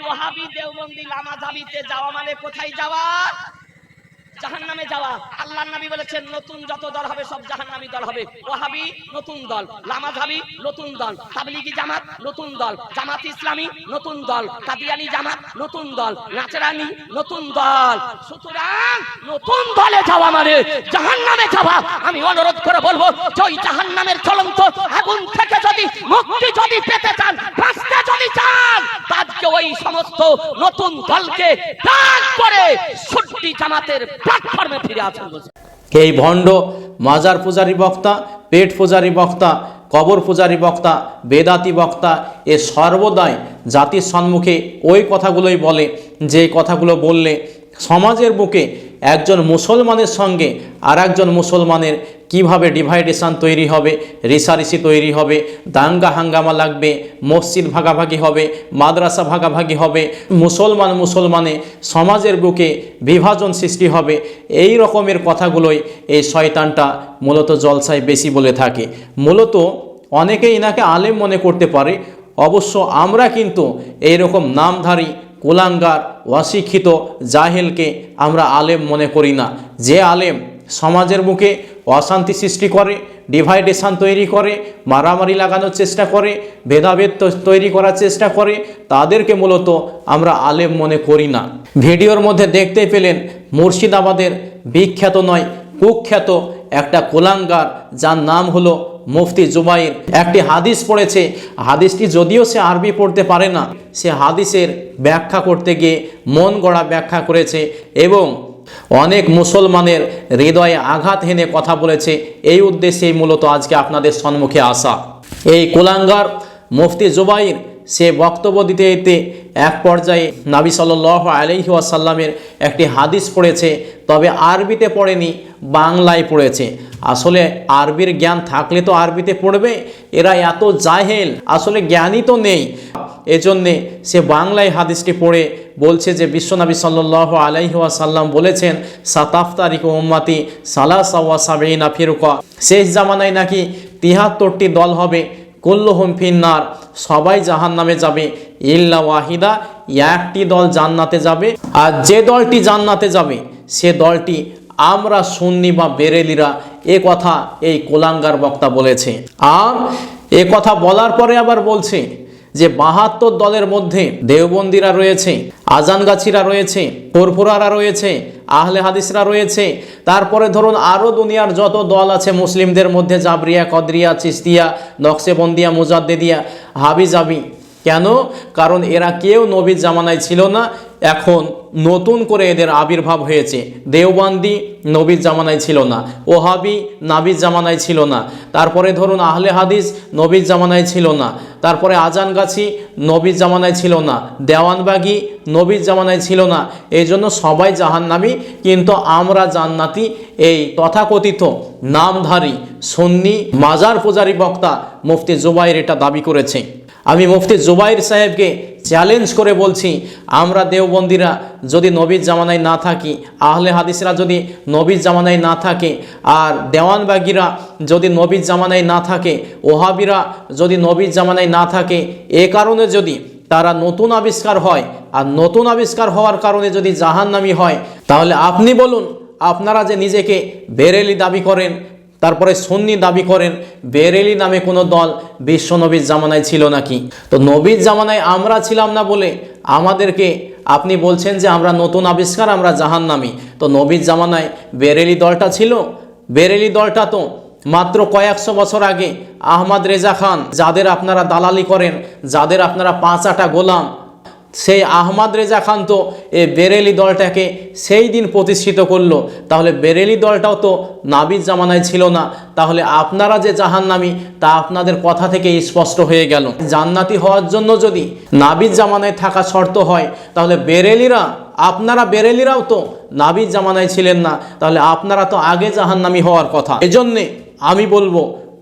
ওহাবি দেওবন্দি লামা জাবিতে যাওয়া মানে কোথায় যাওয়া? জাহান্নামে যাওয়া। আল্লাহর নবী বলেছেন, নতুন যত দল হবে, সব জাহান্নামী দল হবে। ওয়াহাবি, নতুন দল। লামাজাবি, নতুন দল। তাবলিগি জামাত, নতুন দল। জামাত ইসলামী, নতুন দল। কাদিয়ানি জামাত, নতুন দল। নাচরানি, নতুন দল। সুতরাং নতুন দলে যাওয়া মানে জাহান্নামে যাওয়া। আমি অনুরোধ করে বলব ওই জাহান্নামের চলন্ত আগুন থেকে যদি মুক্তি যদি পেতে চান, বাঁচতে যদি চান আজকে ওই সমস্ত নতুন দলকে ত্যাগ করে সুন্নি জামাতের প্ল্যাটফর্মে ফিরে আসেন কে এই ভণ্ড মাজার পূজারি বক্তা, পেট পূজারি বক্তা, কবর পূজারি বক্তা, বেদাতি বক্তা, এ সর্বদাই জাতির সম্মুখে ওই কথাগুলোই বলে, যে কথাগুলো বললে সমাজের বুকে একজন মুসলমানের সঙ্গে আর একজন মুসলমানের কীভাবে ডিভাইডেশন তৈরি হবে, রেসারেসি তৈরি হবে, দাঙ্গা হাঙ্গামা লাগবে, মসজিদ ভাগাভাগি হবে, মাদ্রাসা ভাগাভাগি হবে, মুসলমান মুসলমানে সমাজের বুকে বিভাজন সৃষ্টি হবে, এই রকমের কথাগুলোই এই শয়তানটা মূলত জলসায় বেশি বলে থাকে। মূলত অনেকেই ইনাকে আলেম মনে করতে পারে, অবশ্য আমরা কিন্তু এই রকম নামধারী, কুলাঙ্গার, অশিক্ষিত, জাহেলকে আমরা আলেম মনে করি না। যে আলেম সমাজের মুখে অশান্তি সৃষ্টি করে, ডিভাইডেশন তৈরি করে, মারামারি লাগানোর চেষ্টা করে, ভেদাভেদ তৈরি করার চেষ্টা করে, তাদেরকে মূলত আমরা আলেম মনে করি না। ভিডিওর মধ্যে দেখতে পেলেন, মুর্শিদাবাদের বিখ্যাত নয়, কুখ্যাত একটা কোলাঙ্গার, যার নাম হলো মুফতি জুবাইর। একটি হাদিস পড়েছে, হাদিসটি যদিও সে আরবি পড়তে পারে না, সে হাদিসের ব্যাখ্যা করতে গিয়ে মন গড়া ব্যাখ্যা করেছে এবং অনেক মুসলমানের হৃদয়ে আঘাত হেনে কথা বলেছে। এই উদ্দেশ্যেই মূলত আজকে আপনাদের সম্মুখে আসা। এই কুলাঙ্গার মুফতি জুবাইর সে বক্তব্য দিতে দিতে এক পর্যায়ে নাবি সাল্লাহ আলহি আসাল্লামের একটি হাদিস পড়েছে, তবে আরবিতে পড়েনি, বাংলায় পড়েছে। আসলে আরবির জ্ঞান থাকলে তো আরবিতে পড়বে, এরা এত জাহেল, আসলে জ্ঞানই তো নেই। এজন্যে সে বাংলায় হাদিসটি পড়ে বলছে যে বিশ্বনবী সাল্লাহ আলাইহাসাল্লাম বলেছেন সাতাফ তারিখ উম্মাতি সালা সাওয়া সাবেইনা ফিরুকা। শেষ জামানায় নাকি তিহাত্তরটি দল হবে, কুল্লুহুম ফিন্নার, সবাই জাহান নামে যাবে, ইল্লা ওয়াহিদা, একটি দল জান্নাতে যাবে, আর যে দলটি জান্নাতে যাবে, সে দলটি আমরা সুন্নি বা বেরেলিরা এ কথা এই কোলাঙ্গার বক্তা বলেছে। আর এ কথা বলার পরে আবার বলছে যে বাহাত্তর দলের মধ্যে দেওবন্দিরা রয়েছে, আজানগাছিরা রয়েছে, কর্পুরারা রয়েছে, আহলে হাদিসরা রয়েছে। তারপরে ধরুন আরও দুনিয়ার যত দল আছে মুসলিমদের মধ্যে, জাবরিয়া, কদরিয়া চিস্তিয়া নকশেবন্দিয়া, মুজাদ্দেদিয়া, হাবিজাবি। কেন? কারণ এরা কেউ নবীর জামানায় ছিল না এখন নতুন করে এদের আবির্ভাব হয়েছে। দেওবান্দি নবীর জামানায় ছিল না, ওহাবি নাবির জামানায় ছিল না, তারপরে ধরুন আহলে হাদিস নবীর জামানায় ছিল না, তারপরে আজানগাছি নবীর জামানায় ছিল না, দেওয়ানবাগি নবীর জামানায় ছিল না এই জন্য সবাই জাহান্নামি, কিন্তু আমরা জান্নাতি, এই তথাকথিত নামধারী সন্নি মাজার পূজারী বক্তা মুফতি জুবাইর এটা দাবি করেছে। আমি মুফতি জুবাইর সাহেবকে চ্যালেঞ্জ করে বলছি, আমরা দেওবন্দিরা যদি নবীর জামানায় না থাকি, আহলে হাদিসরা যদি নবীর জামানায় না থাকে, আর দেওয়ানবাগিরা যদি নবীর জামানায় না থাকে, ওহাবিরা যদি নবীর জামানায় না থাকে, এ কারণে যদি তারা নতুন আবিষ্কার হয়, আর নতুন আবিষ্কার হওয়ার কারণে যদি জাহান্নামি হয়, তাহলে আপনি বলুন, আপনারা যে নিজেকে বেরেলি দাবি করেন তারপরে সুন্নি দাবি করেন, বেরেলি নামে কোনো দল বিশ্ব নবীর জামানায় ছিল নাকি? তো নবীর জামানায় আমরা ছিলাম না বলে আমাদেরকে আপনি বলছেন যে আমরা নতুন আবিষ্কার, আমরা জাহান্নামি। তো নবীর জামানায় বেরেলি দলটা ছিল। বেরেলি দলটা তো মাত্র কয়েকশো বছর আগে আহমদ রেজা খান, যাদের আপনারা দালালি করেন, যাদের আপনারা পাঁচ আটা গোলাম সেই আহমদ রেজা খান তো এ বেরেলি দলটাকে সেই দিন প্রতিষ্ঠিত করল। তাহলে বেরেলি দলটাও তো নাবির জামানায় ছিল না। তাহলে আপনারা যে জাহান্নামি, তা আপনাদের কথা থেকে স্পষ্ট হয়ে গেল। জান্নাতি হওয়ার জন্য যদি নাবির জামানায় থাকা শর্ত হয়, তাহলে বেরেলিরা, আপনারা বেরেলিরাও তো নাবির জামানায় ছিলেন না। তাহলে আপনারা তো আগে জাহান্নামি হওয়ার কথা। এজন্যে আমি বলব,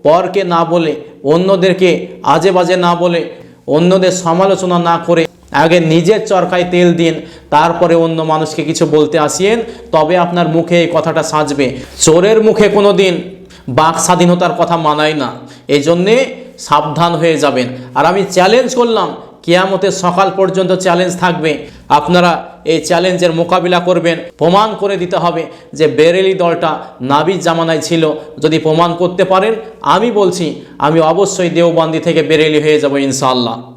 পরকে না বলে, অন্যদেরকে আজে বাজে না বলে, অন্যদের সমালোচনা না করে আগে নিজের চরকায় তেল দিন, তারপরে অন্য মানুষকে কিছু বলতে আসিয়েন, তবে আপনার মুখে এই কথাটা সাজবে। চোরের মুখে কোনো দিন বাক স্বাধীনতার কথা মানায় না। এই জন্যে সাবধান হয়ে যাবেন। আর আমি চ্যালেঞ্জ করলাম, কেয়ামতের সকাল পর্যন্ত চ্যালেঞ্জ থাকবে। আপনারা এই চ্যালেঞ্জের মোকাবিলা করবেন। প্রমাণ করে দিতে হবে যে বেরেলি দলটা নাবিজ জামানায় ছিল। যদি প্রমাণ করতে পারেন, আমি বলছি, আমি অবশ্যই দেওবান্দি থেকে বেরেলি হয়ে যাব ইনশাল্লাহ